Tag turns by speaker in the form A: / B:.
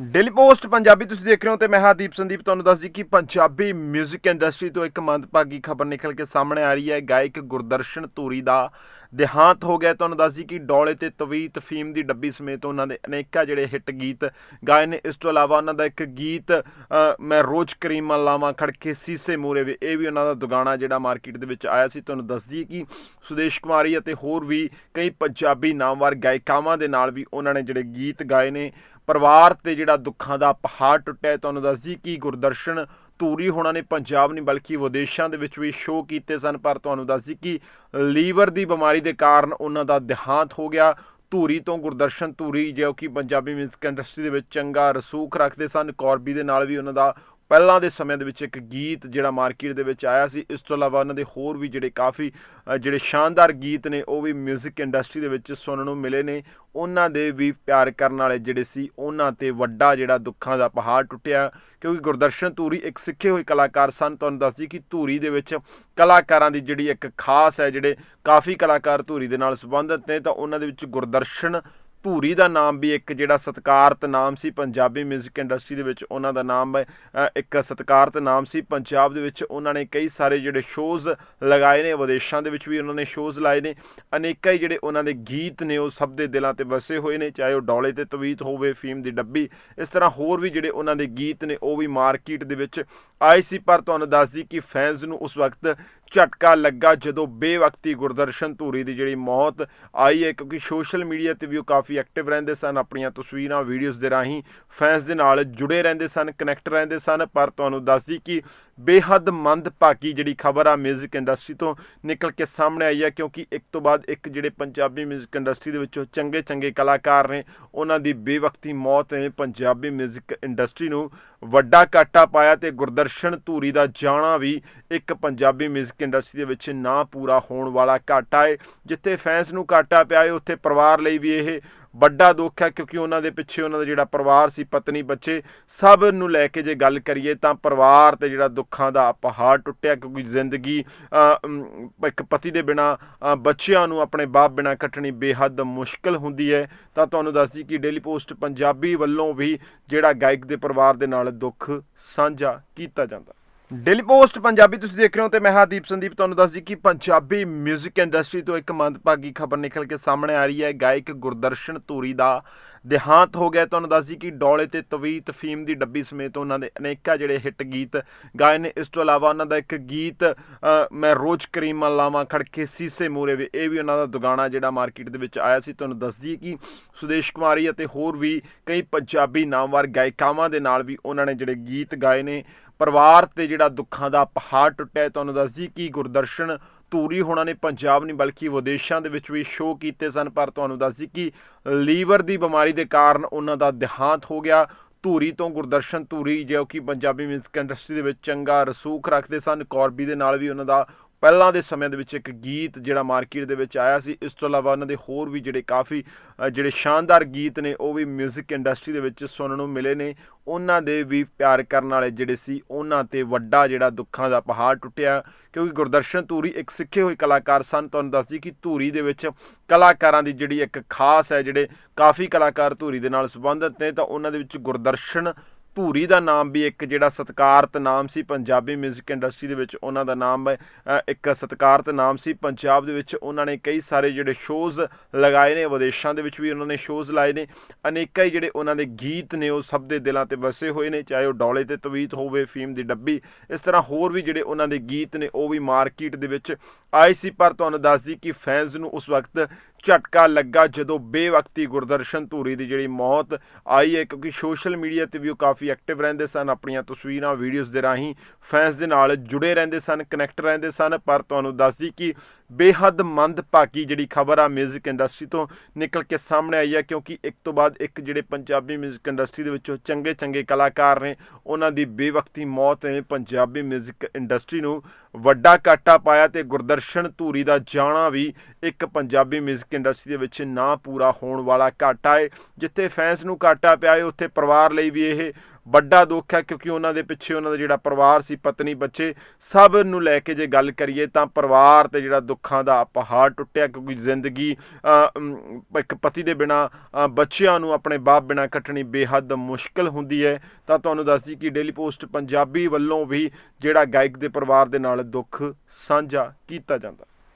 A: Daily post Punjabi ਤੁਸੀਂ ਦੇਖ ਰਹੇ ਹੋ ਤੇ ਮੈਂ ਹਾਦੀਪ ਸੰਦੀਪ, ਤੁਹਾਨੂੰ ਦੱਸ ਦਈ ਕਿ ਪੰਜਾਬੀ 뮤직 ਇੰਡਸਟਰੀ ਤੋਂ ਇੱਕ ਮੰਦਭਾਗੀ ਖਬਰ ਨਿਕਲ ਕੇ ਸਾਹਮਣੇ ਆ ਰਹੀ ਹੈ। ਗਾਇਕ ਗੁਰਦਰਸ਼ਨ ਧੂਰੀ ਦਾ ਦੇਹਾਂਤ ਹੋ ਗਿਆ, ਤੁਹਾਨੂੰ ਦੱਸ ਦਈ ਕਿ ਡੋਲੇ ਤੇ ਤਵੀਤ ਫੀਮ ਦੀ ਡੱਬੀ ਸਮੇਤ ਉਹਨਾਂ ਦੇ ਅਨੇਕਾਂ ਜਿਹੜੇ ਹਿੱਟ ਗੀਤ ਗਾਏ ਨੇ। ਇਸ ਤੋਂ ਇਲਾਵਾ ਉਹਨਾਂ ਦਾ ਇੱਕ ਗੀਤ ਮੈਂ ਰੋਜ਼ ਕਰੀਮਾਂ ਲਾਵਾਂ ਖੜਕੇ ਸੀਸੇ ਮੂਰੇ ਵੀ, ਇਹ ਵੀ ਉਹਨਾਂ ਦਾ ਦੁਗਾਣਾ ਜਿਹੜਾ ਮਾਰਕੀਟ ਦੇ ਵਿੱਚ ਆਇਆ ਸੀ। ਤੁਹਾਨੂੰ ਦੱਸ ਦਈਏ ਕਿ ਸੁਦੇਸ਼ ਕੁਮਾਰੀ ਅਤੇ ਹੋਰ ਵੀ ਕਈ ਪੰਜਾਬੀ ਨਾਮਵਰ ਗਾਇਕਾਵਾਂ ਦੇ ਨਾਲ ਵੀ ਉਹਨਾਂ ਨੇ ਜਿਹੜੇ ਗੀਤ ਗਾਏ ਨੇ। ਪਰਿਵਾਰ ਤੇ ਜਿਹੜਾ ਦੁੱਖਾਂ ਦਾ ਪਹਾੜ ਟੁੱਟਿਆ, ਤੁਹਾਨੂੰ ਦੱਸ ਦੱਸਦੀ ਕਿ ਗੁਰਦਰਸ਼ਨ ਧੂਰੀ ਹੋਣਾ ਨੇ ਪੰਜਾਬ ਨਹੀਂ, ਬਲਕਿ ਵਿਦੇਸ਼ਾਂ ਦੇ ਵਿੱਚ ਵੀ ਸ਼ੋਅ ਕੀਤੇ ਸਨ, ਪਰ ਤੁਹਾਨੂੰ ਦੱਸਦੀ ਕਿ ਲੀਵਰ ਦੀ ਬਿਮਾਰੀ ਦੇ ਕਾਰਨ ਉਹਨਾਂ ਦਾ ਦੇਹਾਂਤ ਹੋ ਗਿਆ। ਧੂਰੀ ਤੋਂ ਗੁਰਦਰਸ਼ਨ ਧੂਰੀ, ਜੋ ਕਿ ਪੰਜਾਬੀ ਮਿਊਜ਼ਿਕ ਇੰਡਸਟਰੀ ਦੇ ਵਿੱਚ ਚੰਗਾ ਰਸੂਖ ਰੱਖਦੇ ਸਨ, ਕੌਰਬੀ ਦੇ ਨਾਲ ਵੀ ਉਹਨਾਂ ਦਾ ਪਹਿਲਾਂ ਦੇ ਸਮੇਂ ਦੇ ਵਿੱਚ ਇੱਕ ਗੀਤ ਜਿਹੜਾ ਮਾਰਕੀਟ ਦੇ ਵਿੱਚ ਆਇਆ ਸੀ, ਇਸ ਤੋਂ ਇਲਾਵਾ ਉਹਨਾਂ ਦੇ ਹੋਰ ਵੀ ਜਿਹੜੇ ਕਾਫੀ ਜਿਹੜੇ ਸ਼ਾਨਦਾਰ ਗੀਤ ਨੇ, ਉਹ ਵੀ 뮤직 ਇੰਡਸਟਰੀ ਦੇ ਵਿੱਚ ਸੁਣਨ ਨੂੰ ਮਿਲੇ ਨੇ। ਉਹਨਾਂ ਦੇ ਵੀ ਪਿਆਰ ਕਰਨ ਵਾਲੇ ਜਿਹੜੇ ਸੀ, ਉਹਨਾਂ ਤੇ ਵੱਡਾ ਜਿਹੜਾ ਦੁੱਖਾਂ ਦਾ ਪਹਾੜ ਟੁੱਟਿਆ, ਕਿਉਂਕਿ ਗੁਰਦਰਸ਼ਨ ਧੂਰੀ ਇੱਕ ਸਿੱਖੇ ਹੋਏ ਕਲਾਕਾਰ ਸਨ। ਤੁਹਾਨੂੰ ਦੱਸਦੀ ਕਿ ਧੂਰੀ ਦੇ ਵਿੱਚ ਕਲਾਕਾਰਾਂ ਦੀ ਜਿਹੜੀ ਇੱਕ ਖਾਸ ਹੈ, ਜਿਹੜੇ ਕਾਫੀ ਕਲਾਕਾਰ ਧੂਰੀ ਦੇ ਨਾਲ ਸੰਬੰਧਿਤ ਨੇ, ਤਾਂ ਉਹਨਾਂ ਦੇ ਵਿੱਚ ਗੁਰਦਰਸ਼ਨ ਭੂਰੀ ਦਾ ਨਾਮ ਵੀ ਇੱਕ ਜਿਹੜਾ ਸਤਿਕਾਰਤ ਨਾਮ ਸੀ ਪੰਜਾਬੀ 뮤직 ਇੰਡਸਟਰੀ ਦੇ ਵਿੱਚ, ਉਹਨਾਂ ਦਾ ਨਾਮ ਇੱਕ ਸਤਿਕਾਰਤ ਨਾਮ ਸੀ ਪੰਜਾਬ ਦੇ ਵਿੱਚ। ਉਹਨਾਂ ਨੇ ਕਈ ਸਾਰੇ ਜਿਹੜੇ ਸ਼ੋਜ਼ ਲਗਾਏ ਨੇ, ਵਿਦੇਸ਼ਾਂ ਦੇ ਵਿੱਚ ਵੀ ਉਹਨਾਂ ਨੇ ਸ਼ੋਜ਼ ਲਾਏ ਨੇ। ਅਨੇਕਾਂ ਹੀ ਜਿਹੜੇ ਉਹਨਾਂ ਦੇ ਗੀਤ ਨੇ, ਉਹ ਸਭ ਦੇ ਦਿਲਾਂ ਤੇ ਵਸੇ ਹੋਏ ਨੇ, ਚਾਹੇ ਉਹ ਡੌਲੇ ਤੇ ਤਵੀਤ ਹੋਵੇ, ਫੀਮ ਦੀ ਡੱਬੀ। ਇਸ ਤਰ੍ਹਾਂ ਹੋਰ ਵੀ ਜਿਹੜੇ ਉਹਨਾਂ ਦੇ ਗੀਤ ਨੇ, ਉਹ ਵੀ ਮਾਰਕੀਟ ਦੇ ਵਿੱਚ ਆਏ ਸੀ। ਪਰ ਤੁਹਾਨੂੰ ਦੱਸਦੀ ਕਿ ਫੈਨਸ ਨੂੰ ਉਸ ਵਕਤ ਝਟਕਾ ਲੱਗਾ ਜਦੋਂ ਬੇਵਕਤੀ ਗੁਰਦਰਸ਼ਨ ਧੂਰੀ ਦੀ ਜਿਹੜੀ ਮੌਤ ਆਈ ਹੈ, ਕਿਉਂਕਿ ਸੋਸ਼ਲ ਮੀਡੀਆ ਤੇ ਵੀ ਉਹ ਕਾਫੀ ਐਕਟਿਵ ਰਹਿੰਦੇ ਸਨ, ਆਪਣੀਆਂ ਤਸਵੀਰਾਂ, ਵੀਡੀਓਜ਼ ਦੇ ਰਾਹੀਂ ਫੈਨਸ ਦੇ ਨਾਲ ਜੁੜੇ ਰਹਿੰਦੇ ਸਨ, ਕਨੈਕਟ ਰਹਿੰਦੇ ਸਨ। ਪਰ ਤੁਹਾਨੂੰ ਦੱਸਦੀ ਕਿ ਬੇਹੱਦ ਮੰਦਭਾਗੀ ਜਿਹੜੀ ਖਬਰ ਆ 뮤직 ਇੰਡਸਟਰੀ ਤੋਂ ਨਿਕਲ ਕੇ ਸਾਹਮਣੇ ਆਈ ਹੈ ਕਿਉਂਕਿ ਇੱਕ ਤੋਂ ਬਾਅਦ ਇੱਕ ਜਿਹੜੇ ਪੰਜਾਬੀ 뮤직 ਇੰਡਸਟਰੀ ਦੇ ਵਿੱਚੋਂ ਚੰਗੇ ਚੰਗੇ ਕਲਾਕਾਰ ਨੇ ਉਹਨਾਂ ਦੀ ਬੇਵਕਤੀ ਮੌਤ ਨੇ ਪੰਜਾਬੀ 뮤직 ਇੰਡਸਟਰੀ ਨੂੰ ਵੱਡਾ ਘਾਟਾ ਪਾਇਆ ਤੇ ਗੁਰਦਰਸ਼ਨ ਧੂਰੀ ਦਾ ਜਾਣਾ ਵੀ ਇੱਕ ਪੰਜਾਬੀ 뮤직 ਇੰਡਸਟਰੀ ਦੇ ਵਿੱਚ ਨਾ ਪੂਰਾ ਹੋਣ ਵਾਲਾ ਘਾਟਾ ਹੈ ਜਿੱਥੇ ਫੈਨਸ ਨੂੰ ਘਾਟਾ ਪਿਆ ਹੈ ਉੱਥੇ ਪਰਿਵਾਰ ਲਈ ਵੀ ਇਹ ਵੱਡਾ ਦੁੱਖ ਹੈ ਕਿਉਂਕਿ ਉਹਨਾਂ ਦੇ ਪਿੱਛੇ ਉਹਨਾਂ ਦਾ ਜਿਹੜਾ ਪਰਿਵਾਰ ਸੀ, ਪਤਨੀ, ਬੱਚੇ, ਸਭ ਨੂੰ ਲੈ ਕੇ ਜੇ ਗੱਲ ਕਰੀਏ ਤਾਂ ਪਰਿਵਾਰ ਤੇ ਜਿਹੜਾ ਦੁੱਖਾਂ ਦਾ ਪਹਾੜ ਟੁੱਟਿਆ ਕਿਉਂਕਿ ਜ਼ਿੰਦਗੀ ਇੱਕ ਪਤੀ ਦੇ ਬਿਨਾ ਬੱਚਿਆਂ ਨੂੰ ਆਪਣੇ ਬਾਪ ਬਿਨਾ ਕੱਟਣੀ ਬੇਹੱਦ ਮੁਸ਼ਕਲ ਹੁੰਦੀ ਹੈ। ਤਾਂ ਤੁਹਾਨੂੰ ਦੱਸਦੀ ਕਿ ਡੇਲੀ ਪੋਸਟ ਪੰਜਾਬੀ ਵੱਲੋਂ ਵੀ ਜਿਹੜਾ ਗਾਇਕ ਦੇ ਪਰਿਵਾਰ ਦੇ ਨਾਲ ਦੁੱਖ ਸਾਂਝਾ ਕੀਤਾ ਜਾਂਦਾ। ਡੇਲੀ ਪੋਸਟ ਪੰਜਾਬੀ ਤੁਸੀਂ ਦੇਖ ਰਹੇ ਹੋ ਤੇ ਮੈਂ ਹਾਦੀਪ ਸੰਦੀਪ, ਤੁਹਾਨੂੰ ਦੱਸਦੀ ਕਿ ਪੰਜਾਬੀ 뮤직 ਇੰਡਸਟਰੀ ਤੋਂ ਇੱਕ ਮੰਦਭਾਗੀ ਖਬਰ ਨਿਕਲ ਕੇ ਸਾਹਮਣੇ ਆ ਰਹੀ ਹੈ। ਗਾਇਕ ਗੁਰਦਰਸ਼ਨ ਧੂਰੀ ਦਾ ਦੇਹਾਂਤ ਹੋ ਗਿਆ। ਤੁਹਾਨੂੰ ਦੱਸਦੀ ਕਿ ਡੋਲੇ ਤੇ ਤਵੀਤ ਫੀਮ ਦੀ ਡੱਬੀ ਸਮੇਤ ਉਹਨਾਂ ਦੇ ਅਨੇਕਾਂ ਜਿਹੜੇ ਹਿੱਟ ਗੀਤ ਗਾਏ ਨੇ। ਇਸ ਤੋਂ ਇਲਾਵਾ ਉਹਨਾਂ ਦਾ ਇੱਕ ਗੀਤ ਮੈਂ ਰੋਜ਼ ਕਰੀਮਾਂ ਲਾਵਾਂ ਖੜਕੇ ਸੀਸੇ ਮੂਰੇ ਵੇ, ਇਹ ਵੀ ਉਹਨਾਂ ਦਾ ਦੁਗਾਣਾ ਜਿਹੜਾ ਮਾਰਕੀਟ ਦੇ ਵਿੱਚ ਆਇਆ ਸੀ। ਤੁਹਾਨੂੰ ਦੱਸਦੀ ਕਿ ਸੁਦੇਸ਼ ਕੁਮਾਰੀ ਅਤੇ ਹੋਰ ਵੀ ਕਈ ਪੰਜਾਬੀ ਨਾਮਵਰ ਗਾਇਕਾਵਾਂ ਦੇ ਨਾਲ ਵੀ ਉਹਨਾਂ ਨੇ ਜਿਹੜੇ ਗੀਤ ਗਾਏ ਨੇ। ਪਰਿਵਾਰ ਤੇ ਜਿਹੜਾ ਦੁੱਖਾਂ ਦਾ ਪਹਾੜ ਟੁੱਟਿਆ ਤੁਹਾਨੂੰ ਦੱਸ ਦੱਸਦੀ ਕਿ ਗੁਰਦਰਸ਼ਨ ਧੂਰੀ ਹੋਣਾ ਨੇ ਪੰਜਾਬ ਨਹੀਂ, ਬਲਕਿ ਵਿਦੇਸ਼ਾਂ ਦੇ ਵਿੱਚ ਵੀ ਸ਼ੋਅ ਕੀਤੇ ਸਨ, ਪਰ ਤੁਹਾਨੂੰ ਦੱਸਦੀ ਕਿ ਲੀਵਰ ਦੀ ਬਿਮਾਰੀ ਦੇ ਕਾਰਨ ਉਹਨਾਂ ਦਾ ਦੇਹਾਂਤ ਹੋ ਗਿਆ। ਧੂਰੀ ਤੋਂ ਗੁਰਦਰਸ਼ਨ ਧੂਰੀ, ਜੋ ਕਿ ਪੰਜਾਬੀ ਮਿਊਜ਼ਿਕ ਇੰਡਸਟਰੀ ਦੇ ਵਿੱਚ ਚੰਗਾ ਰਸੂਖ ਰੱਖਦੇ ਸਨ, ਕੌਰਬੀ ਦੇ ਨਾਲ ਵੀ ਉਹਨਾਂ ਦਾ ਪਹਿਲਾਂ ਦੇ ਸਮਿਆਂ ਦੇ ਵਿੱਚ ਇੱਕ ਗੀਤ ਜਿਹੜਾ ਮਾਰਕੀਟ ਦੇ ਵਿੱਚ ਆਇਆ ਸੀ, ਇਸ ਤੋਂ ਇਲਾਵਾ ਉਹਨਾਂ ਦੇ ਹੋਰ ਵੀ ਜਿਹੜੇ ਕਾਫੀ ਜਿਹੜੇ ਸ਼ਾਨਦਾਰ ਗੀਤ ਨੇ, ਉਹ ਵੀ 뮤직 ਇੰਡਸਟਰੀ ਦੇ ਵਿੱਚ ਸੁਣਨ ਨੂੰ ਮਿਲੇ ਨੇ। ਉਹਨਾਂ ਦੇ ਵੀ ਪਿਆਰ ਕਰਨ ਵਾਲੇ ਜਿਹੜੇ ਸੀ, ਉਹਨਾਂ ਤੇ ਵੱਡਾ ਜਿਹੜਾ ਦੁੱਖਾਂ ਦਾ ਪਹਾੜ ਟੁੱਟਿਆ, ਕਿਉਂਕਿ ਗੁਰਦਰਸ਼ਨ ਧੂਰੀ ਇੱਕ ਸਿੱਖੇ ਹੋਏ ਕਲਾਕਾਰ ਸਨ। ਤੁਹਾਨੂੰ ਦੱਸਦੀ ਕਿ ਧੂਰੀ ਦੇ ਵਿੱਚ ਕਲਾਕਾਰਾਂ ਦੀ ਜਿਹੜੀ ਇੱਕ ਖਾਸ ਹੈ, ਜਿਹੜੇ ਕਾਫੀ ਕਲਾਕਾਰ ਧੂਰੀ ਦੇ ਨਾਲ ਸੰਬੰਧਿਤ ਨੇ, ਤਾਂ ਉਹਨਾਂ ਦੇ ਵਿੱਚ ਗੁਰਦਰਸ਼ਨ ਭੂਰੀ ਦਾ ਨਾਮ ਵੀ ਇੱਕ ਜਿਹੜਾ ਸਤਿਕਾਰਤ ਨਾਮ ਸੀ ਪੰਜਾਬੀ 뮤직 ਇੰਡਸਟਰੀ ਦੇ ਵਿੱਚ, ਉਹਨਾਂ ਦਾ ਨਾਮ ਇੱਕ ਸਤਿਕਾਰਤ ਨਾਮ ਸੀ ਪੰਜਾਬ ਦੇ ਵਿੱਚ। ਉਹਨਾਂ ਨੇ ਕਈ ਸਾਰੇ ਜਿਹੜੇ ਸ਼ੋਜ਼ ਲਗਾਏ ਨੇ, ਵਿਦੇਸ਼ਾਂ ਦੇ ਵਿੱਚ ਵੀ ਉਹਨਾਂ ਨੇ ਸ਼ੋਜ਼ ਲਾਏ ਨੇ। ਅਨੇਕਾਂ ਹੀ ਜਿਹੜੇ ਉਹਨਾਂ ਦੇ ਗੀਤ ਨੇ, ਉਹ ਸਭ ਦੇ ਦਿਲਾਂ ਤੇ ਵਸੇ ਹੋਏ ਨੇ, ਚਾਹੇ ਉਹ ਡੌਲੇ ਤੇ ਤਵੀਤ ਹੋਵੇ ਫੀਮ ਦੀ ਡੱਬੀ, ਇਸ ਤਰ੍ਹਾਂ ਹੋਰ ਵੀ ਜਿਹੜੇ ਉਹਨਾਂ ਦੇ ਗੀਤ ਨੇ, ਉਹ ਵੀ ਮਾਰਕੀਟ ਦੇ ਵਿੱਚ ਆਏ ਸੀ। ਪਰ ਤੁਹਾਨੂੰ ਦੱਸਦੀ ਕਿ ਫੈਨਸ ਨੂੰ ਉਸ ਵਕਤ ਝਟਕਾ ਲੱਗਾ ਜਦੋਂ ਬੇਵਕਤੀ ਗੁਰਦਰਸ਼ਨ ਧੂਰੀ ਦੀ ਜਿਹੜੀ ਮੌਤ ਆਈ ਹੈ ਕਿਉਂਕਿ ਸੋਸ਼ਲ ਮੀਡੀਆ ਤੇ ਵੀ ਉਹ ਕਾਫੀ ਐਕਟਿਵ ਰਹਿੰਦੇ ਸਨ ਆਪਣੀਆਂ ਤਸਵੀਰਾਂ ਵੀਡੀਓਜ਼ ਦੇ ਰਾਹੀਂ ਫੈਨਸ ਦੇ ਨਾਲ ਜੁੜੇ ਰਹਿੰਦੇ ਸਨ ਕਨੈਕਟ ਰਹਿੰਦੇ ਸਨ ਪਰ ਤੁਹਾਨੂੰ ਦੱਸਦੀ ਕਿ ਬੇਹੱਦ ਮੰਦਭਾਗੀ ਜਿਹੜੀ ਖਬਰ ਆ 뮤직 ਇੰਡਸਟਰੀ ਤੋਂ ਨਿਕਲ ਕੇ ਸਾਹਮਣੇ ਆਈ ਹੈ ਕਿਉਂਕਿ ਇੱਕ ਤੋਂ ਬਾਅਦ ਇੱਕ ਜਿਹੜੇ ਪੰਜਾਬੀ 뮤직 ਇੰਡਸਟਰੀ ਦੇ ਵਿੱਚੋਂ ਚੰਗੇ ਚੰਗੇ ਕਲਾਕਾਰ ਨੇ ਉਹਨਾਂ ਦੀ ਬੇਵਕਤੀ ਮੌਤ ਨੇ ਪੰਜਾਬੀ 뮤직 ਇੰਡਸਟਰੀ ਨੂੰ ਵੱਡਾ ਘਾਟਾ ਪਾਇਆ ਤੇ ਗੁਰਦਰਸ਼ਨ ਧੂਰੀ ਦਾ ਜਾਣਾ ਵੀ ਇੱਕ ਪੰਜਾਬੀ 뮤직 ਇੰਡਸਟਰੀ ਦੇ ਵਿੱਚ ਨਾ ਪੂਰਾ ਹੋਣ ਵਾਲਾ ਘਾਟਾ ਹੈ ਜਿੱਥੇ ਫੈਂਸ ਨੂੰ ਘਾਟਾ ਪਿਆ ਹੈ ਉੱਥੇ ਪਰਿਵਾਰ ਲਈ ਵੀ ਇਹ ਵੱਡਾ ਦੁੱਖ ਹੈ, ਕਿਉਂਕਿ ਉਹਨਾਂ ਦੇ ਪਿੱਛੇ ਉਹਨਾਂ ਦਾ ਜਿਹੜਾ ਪਰਿਵਾਰ ਸੀ, ਪਤਨੀ, ਬੱਚੇ ਸਭ ਨੂੰ ਲੈ ਕੇ ਜੇ ਗੱਲ ਕਰੀਏ ਤਾਂ ਪਰਿਵਾਰ ਤੇ ਜਿਹੜਾ ਦੁੱਖਾਂ ਦਾ ਪਹਾੜ ਟੁੱਟਿਆ, ਕਿਉਂਕਿ ਜ਼ਿੰਦਗੀ ਇੱਕ ਪਤੀ ਦੇ ਬਿਨਾ ਬੱਚਿਆਂ ਨੂੰ ਆਪਣੇ ਬਾਪ ਬਿਨਾ ਕੱਟਣੀ ਬੇਹੱਦ ਮੁਸ਼ਕਲ ਹੁੰਦੀ ਹੈ। ਤਾਂ ਤੁਹਾਨੂੰ ਦੱਸਦੀ ਕਿ ਡੇਲੀ ਪੋਸਟ ਪੰਜਾਬੀ ਵੱਲੋਂ ਵੀ ਜਿਹੜਾ ਗਾਇਕ ਦੇ ਪਰਿਵਾਰ ਦੇ ਨਾਲ ਦੁੱਖ ਸਾਂਝਾ ਕੀਤਾ ਜਾਂਦਾ।